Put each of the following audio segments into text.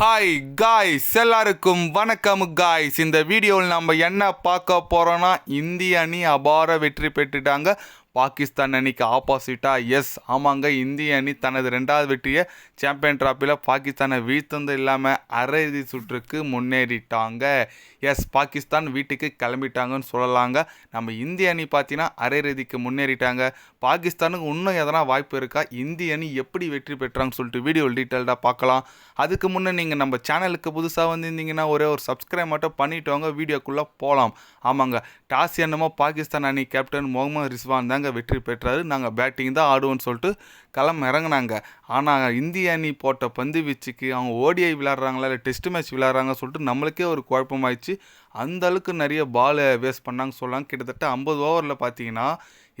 Hi guys எல்லாருக்கும் வணக்கம் guys இந்த வீடியோவில் நம்ம என்ன பார்க்க போகிறோன்னா இந்திய அணி அபார வெற்றி பெற்றுட்டாங்க. பாகிஸ்தான் அணிக்கு ஆப்போசிட்டாக எஸ் ஆமாங்க இந்திய அணி தனது ரெண்டாவது வெற்றியை சாம்பியன் டிராஃபியில் பாகிஸ்தானை வீழ்த்தது இல்லாமல் அரையிறுதி சுற்றுக்கு முன்னேறிட்டாங்க. எஸ் பாகிஸ்தான் வீட்டுக்கு கிளம்பிட்டாங்கன்னு சொல்லலாங்க. நம்ம இந்திய அணி பார்த்தீங்கன்னா அரையிறுதிக்கு முன்னேறிட்டாங்க. பாகிஸ்தானுக்கு இன்னும் எதனா வாய்ப்பு இருக்கா? இந்திய அணி எப்படி வெற்றி பெற்றாங்கன்னு சொல்லிட்டு வீடியோ டீட்டெயில்டாக பார்க்கலாம். அதுக்கு முன்னே நீங்கள் நம்ம சேனலுக்கு புதுசாக வந்திருந்தீங்கன்னா ஒரே ஒரு சப்ஸ்கிரைப் மட்டும் பண்ணிட்டு வாங்க வீடியோக்குள்ளே போகலாம் ஆமாங்க டாஸ் என்னமோ பாகிஸ்தான் அணி கேப்டன் முகமது ரிஸ்வான் தாங்க வெற்றி பெற்றார். நாங்கள் பேட்டிங் தான் ஆடுவோம்னு சொல்லிட்டு களம் இறங்குனாங்க. ஆனால் இந்திய அணி போட்ட பந்து வீச்சுக்கு அவங்க ஓடிஐ விளாட்றாங்களா இல்லை டெஸ்ட் மேட்ச் விளையாடுறாங்க சொல்லிட்டு நம்மளுக்கே ஒரு குழப்பமாயிடுச்சு. அந்த அளவுக்கு நிறைய பாலை வேஸ்ட் பண்ணாங்க சொல்லலாம். கிட்டத்தட்ட ஐம்பது ஓவரில் பார்த்தீங்கன்னா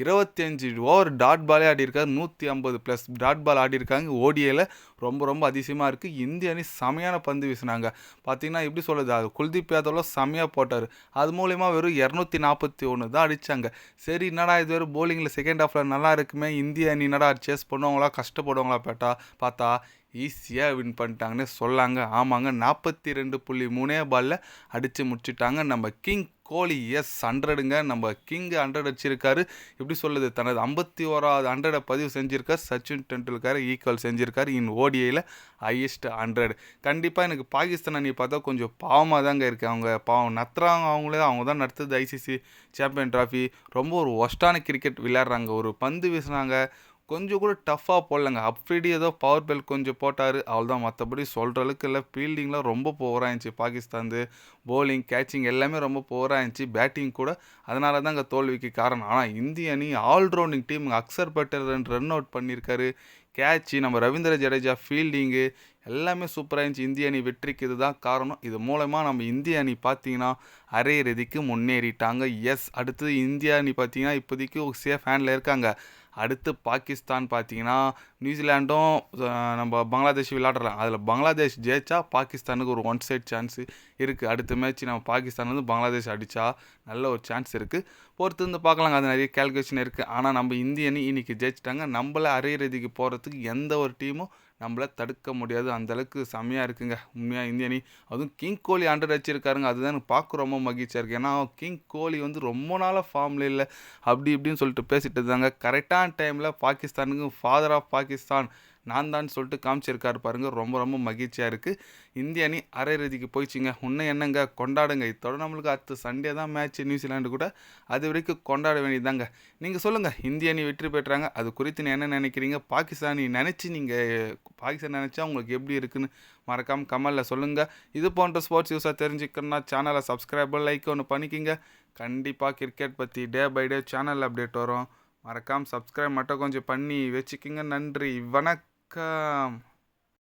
இருபத்தஞ்சு ஓவர் டாட் பாலே ஆடிருக்காரு நூற்றி ஐம்பது ப்ளஸ் டாட் பால் ஆடிருக்காங்க ஓடியில் ரொம்ப ரொம்ப அதிசயமாக இருக்குது இந்திய அணி செமையான பந்து வீசினாங்க. பார்த்தீங்கன்னா எப்படி சொல்லுது அது குல்தீப் யாதவ்லாம் செமையாக போட்டார். அது மூலயமா வெறும் இரநூத்தி நாற்பத்தி ஒன்று தான் அடித்தாங்க சரி என்னடா இது வெறும் போலிங்கில் செகண்ட் ஹாஃபில் நல்லா இருக்குமே. இந்திய அணி என்னடா சேஸ் பண்ணும்? கஷ்டப்படுவாங்களா பேட்டா பார்த்தா ஈஸியாக வின் பண்ணிட்டாங்கன்னு சொல்லாங்க. ஆமாங்க நாற்பத்தி ரெண்டு புள்ளி மூணே பாலில் அடித்து முடிச்சிட்டாங்க. நம்ம கிங் கோலி எஸ் ஹண்ட்ரடுங்க நம்ம கிங் ஹண்ட்ரட் அடிச்சிருக்காரு. எப்படி சொல்லுது தனது ஐம்பத்தி ஓராவது ஹண்ட்ரடை பதிவு செஞ்சுருக்கார். சச்சின் டெண்டுல்கர் ஈக்குவல் செஞ்சுருக்கார் இன் ஓடிஐயில் ஹையஸ்ட் ஹண்ட்ரட் கண்டிப்பாக எனக்கு பாகிஸ்தான் அணி பார்த்தா கொஞ்சம் பாவமாக தாங்க இருக்குது அவங்க பாவம் நத்துறாங்க அவங்களே. அவங்க தான் நடத்துது ஐசிசி சாம்பியன் ட்ராஃபி ரொம்ப ஒரு ஒஸ்டான கிரிக்கெட் விளையாடுறாங்க. ஒரு பந்து வீசுனாங்க. கொஞ்சம் கூட டஃப்பாக போடலங்க. அப்ரிடி ஏதோ பவர் பெல் கொஞ்சம் போட்டார். அவ்வளோதான் மற்றபடி சொல்கிற அளவுக்கு இல்லை. ஃபீல்டிங்லாம் ரொம்ப போராக இருந்துச்சு பாகிஸ்தாந்து போலிங் கேட்சிங் எல்லாமே ரொம்ப போராக இருந்துச்சு. பேட்டிங் கூட அதனால தான் அங்கே தோல்விக்கு காரணம். ஆனால் இந்திய அணி ஆல்ரவுண்டிங் டீம் அக்சர் பட்டர் ரெண்டு ரன் அவுட் பண்ணியிருக்காரு. கேட்சி நம்ம ரவீந்திர ஜடேஜா ஃபீல்டிங்கு எல்லாமே சூப்பராக இருந்துச்சு. இந்திய அணி வெற்றிக்கு இதுதான் காரணம். இது மூலமாக நம்ம இந்திய அணி பார்த்தீங்கன்னா அரையிறுதிக்கு முன்னேறிட்டாங்க. எஸ் அடுத்து இந்திய அணி பார்த்தீங்கன்னா இப்போதைக்கு ஒரு சேஃப் ஹேண்டில் இருக்காங்க. அடுத்து பாகிஸ்தான் பார்த்தீங்கன்னா நியூசிலாண்டும் நம்ம பங்களாதேஷ் விளையாடுறாங்க அதில் பங்களாதேஷ் ஜெயிச்சா பாகிஸ்தானுக்கு ஒரு ஒன் சைட் சான்ஸ் இருக்குது அடுத்த மேட்ச் நம்ம பாகிஸ்தான் வந்து பங்களாதேஷ் அடித்தா நல்ல ஒரு சான்ஸ் இருக்குது பொறுத்து வந்து பார்க்கலாங்க. அது நிறைய கேல்குலேஷன் இருக்குது ஆனால் நம்ம இந்திய அணி இன்றைக்கி ஜெயிச்சிட்டாங்க. நம்மளை அரையிறதுக்கு போகிறதுக்கு எந்த ஒரு டீமும் நம்மளை தடுக்க முடியாது. அந்த அளவுக்கு செம்மையாக இருக்குங்க. உண்மையாக இந்திய அணி. அதுவும் கிங் கோலி ஆண்டர் அடிச்சிருக்காருங்க அதுதான் எனக்கு பார்க்க ரொம்ப மகிழ்ச்சியாக இருக்குது ஏன்னா கிங் கோலி வந்து ரொம்ப நாளாக ஃபார்மில் இல்லை. அப்படி இப்படின்னு சொல்லிட்டு பேசிட்டு இருந்தாங்க. கரெக்டான டைமில் பாகிஸ்தானுக்கு ஃபாதர் ஆஃப் பாகிஸ்தான். நான் தான் சொல்லிட்டு காமிச்சிருக்காரு பாருங்க. ரொம்ப ரொம்ப மகிழ்ச்சியாக இருக்குது இந்திய அணி அரையிறுதிக்கு போயிடுச்சுங்க. இன்னும் என்னங்க? கொண்டாடுங்க. இதோட நம்மளுக்கு அடுத்த சண்டே தான் மேட்ச் நியூசிலாண்டு கூட. அது வரைக்கும் கொண்டாட வேண்டியதாங்க நீங்கள் சொல்லுங்கள் இந்திய அணி வெற்றி பெற்றாங்க. அது குறித்து நீ என்ன நினைக்கிறீங்க? பாகிஸ்தானி நினச்சி நீங்கள் பாகிஸ்தான் நினச்சா உங்களுக்கு எப்படி இருக்குன்னு மறக்காமல் கமலில் சொல்லுங்கள் இது போன்ற ஸ்போர்ட்ஸ் யூஸாக தெரிஞ்சுக்கணும்னா சேனலை சப்ஸ்கிரைபர் லைக் ஒன்று பண்ணிக்கிங்க. கண்டிப்பாக கிரிக்கெட் பற்றி day by day channel update வரும். மறக்காமல் சப்ஸ்கிரைப் மட்டும் கொஞ்சம் பண்ணி வச்சுக்கிங்க. நன்றி. வணக்கம். Come.